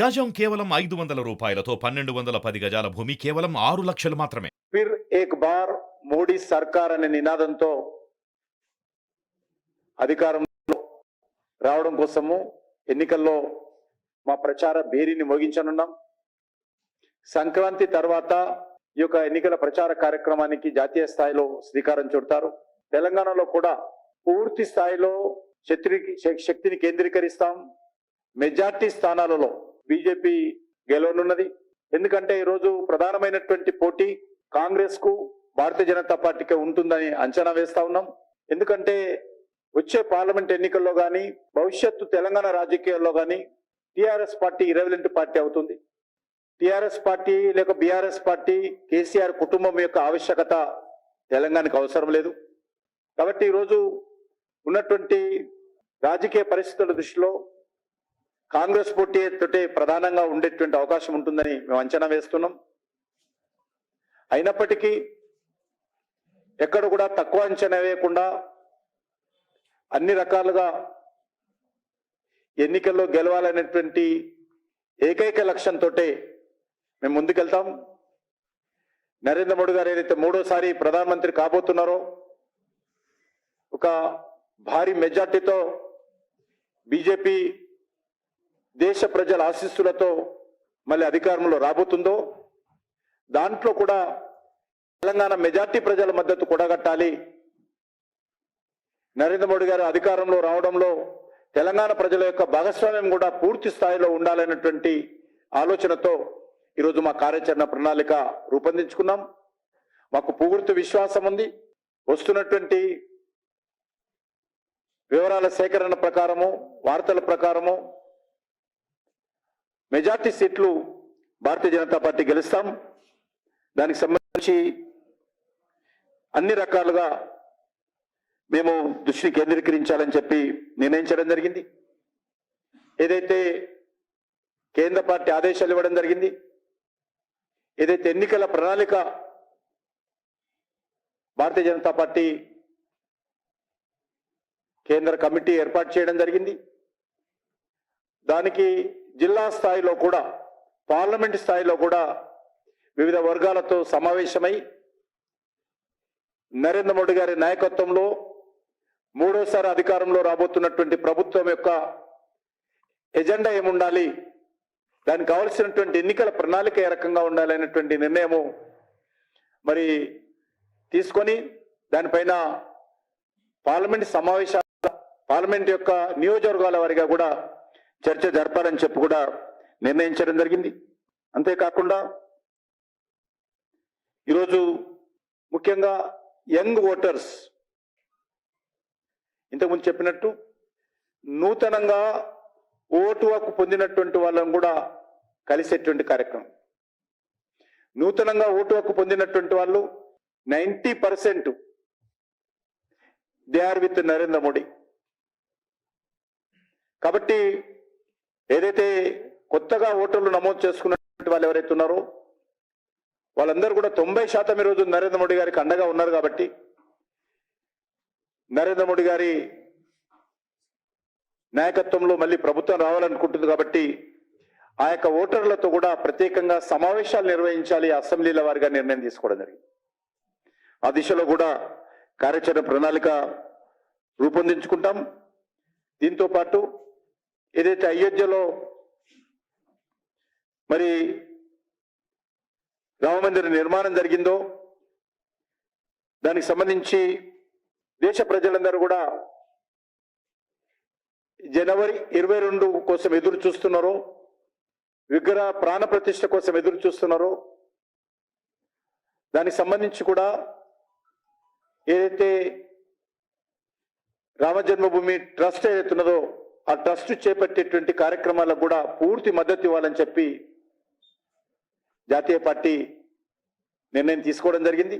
గజం కేవలం ఐదు వందల రూపాయలతో పన్నెండు వందల పది గజాల భూమి కేవలం ఆరు లక్షలు మాత్రమే. ఫిర్ ఏక్ బార్ మోడీ సర్కార్ అనే నినాదంతో అధికారంలో రావడం కోసము ఎన్నికల్లో మా ప్రచార బేరీని మోగించనున్నాం. సంక్రాంతి తర్వాత ఈ యొక్క ఎన్నికల ప్రచార కార్యక్రమానికి జాతీయ స్థాయిలో శ్రీకారం చుడతారు. తెలంగాణలో కూడా పూర్తి స్థాయిలో శక్తిని శక్తిని కేంద్రీకరిస్తాం. మెజార్టీ స్థానాలలో బీజేపీ గెలవనున్నది. ఎందుకంటే ఈరోజు ప్రధానమైనటువంటి పోటీ కాంగ్రెస్కు భారతీయ జనతా పార్టీకి ఉంటుందని అంచనా వేస్తా ఉన్నాం. ఎందుకంటే వచ్చే పార్లమెంట్ ఎన్నికల్లో గాని భవిష్యత్తు తెలంగాణ రాజకీయాల్లో గాని టిఆర్ఎస్ పార్టీ ఇరవలెంట్ పార్టీ అవుతుంది. టిఆర్ఎస్ పార్టీ లేక బీఆర్ఎస్ పార్టీ కేసీఆర్ కుటుంబం యొక్క ఆవశ్యకత తెలంగాణకు అవసరం లేదు. కాబట్టి ఈరోజు ఉన్నటువంటి రాజకీయ పరిస్థితుల దృష్టిలో కాంగ్రెస్ పోటీ తోటే ప్రధానంగా ఉండేటువంటి అవకాశం ఉంటుందని మేము అంచనా వేస్తున్నాం. అయినప్పటికీ ఎక్కడ కూడా తక్కువ అంచనా వేయకుండా అన్ని రకాలుగా ఎన్నికల్లో గెలవాలనేటువంటి ఏకైక లక్ష్యంతో మేము ముందుకెళ్తాం. నరేంద్ర మోడీ గారు ఏదైతే మూడోసారి ప్రధానమంత్రి కాబోతున్నారో ఒక భారీ మెజార్టీతో బీజేపీ దేశ ప్రజల ఆశీస్సులతో మళ్ళీ అధికారంలో రాబోతుందో దాంట్లో కూడా తెలంగాణ మెజార్టీ ప్రజల మద్దతు కూడగట్టాలి. నరేంద్ర మోడీ గారు అధికారంలో రావడంలో తెలంగాణ ప్రజల యొక్క భాగస్వామ్యం కూడా పూర్తి స్థాయిలో ఉండాలనేటువంటి ఆలోచనతో ఈరోజు మా కార్యాచరణ ప్రణాళిక రూపొందించుకున్నాం. మాకు పూర్తి విశ్వాసం ఉంది. వస్తున్నటువంటి వివరాల సేకరణ ప్రకారము వార్తల ప్రకారము మెజార్టీ సీట్లు భారతీయ జనతా పార్టీ గెలుస్తాం. దానికి సంబంధించి అన్ని రకాలుగా మేము దృష్టిని కేంద్రీకరించాలని చెప్పి నిర్ణయించడం జరిగింది. ఏదైతే కేంద్ర పార్టీ ఆదేశాలు ఇవ్వడం జరిగింది ఏదైతే ఎన్నికల ప్రణాళిక భారతీయ జనతా పార్టీ కేంద్ర కమిటీ ఏర్పాటు చేయడం జరిగింది. దానికి జిల్లా స్థాయిలో కూడా పార్లమెంట్ స్థాయిలో కూడా వివిధ వర్గాలతో సమావేశమై నరేంద్ర మోడీ గారి నాయకత్వంలో మూడోసారి అధికారంలో రాబోతున్నటువంటి ప్రభుత్వం యొక్క ఎజెండా ఏముండాలి? దానికి కావలసినటువంటి ఎన్నికల ప్రణాళిక ఏ రకంగా ఉండాలి అనేటువంటి నిర్ణయము మరి తీసుకొని దానిపైన పార్లమెంట్ సమావేశాల పార్లమెంట్ యొక్క నియోజకవర్గాల వారిగా కూడా చర్చ జరపాలని చెప్పి కూడా నిర్ణయించడం జరిగింది. అంతేకాకుండా ఈరోజు ముఖ్యంగా యంగ్ ఓటర్స్ ఇంతకుముందు చెప్పినట్టు నూతనంగా ఓటు హక్కు పొందినటువంటి వాళ్ళని కూడా కలిసేటువంటి కార్యక్రమం. నూతనంగా ఓటు హక్కు పొందినటువంటి వాళ్ళు ninety percent they are with Narendra Modi. కాబట్టి ఏదైతే కొత్తగా ఓటర్లు నమోదు చేసుకున్నటువంటి వాళ్ళు ఎవరైతే ఉన్నారో వాళ్ళందరూ కూడా తొంభై శాతం ఈరోజు నరేంద్ర మోడీ గారికి అండగా ఉన్నారు కాబట్టి నరేంద్ర మోడీ గారి నాయకత్వంలో మళ్ళీ ప్రభుత్వం రావాలనుకుంటుంది కాబట్టి ఆ యొక్క ఓటర్లతో కూడా ప్రత్యేకంగా సమావేశాలు నిర్వహించాలి అసెంబ్లీల వారిగా నిర్ణయం తీసుకోవడం జరిగింది. ఆ దిశలో కూడా కార్యాచరణ ప్రణాళిక రూపొందించుకుంటాం. దీంతో పాటు ఏదైతే అయోధ్యలో మరి రామమందిర నిర్మాణం జరిగిందో దానికి సంబంధించి దేశ ప్రజలందరూ కూడా జనవరి ఇరవై రెండు కోసం ఎదురు చూస్తున్నారో విగ్రహ ప్రాణప్రతిష్ట కోసం ఎదురు చూస్తున్నారో దానికి సంబంధించి కూడా ఏదైతే రామజన్మభూమి ట్రస్ట్ ఏదైతే ఉన్నదో ఆ ట్రస్ట్ చేపట్టేటువంటి కార్యక్రమాలకు కూడా పూర్తి మద్దతు ఇవ్వాలని చెప్పి జాతీయ పార్టీ నిర్ణయం తీసుకోవడం జరిగింది.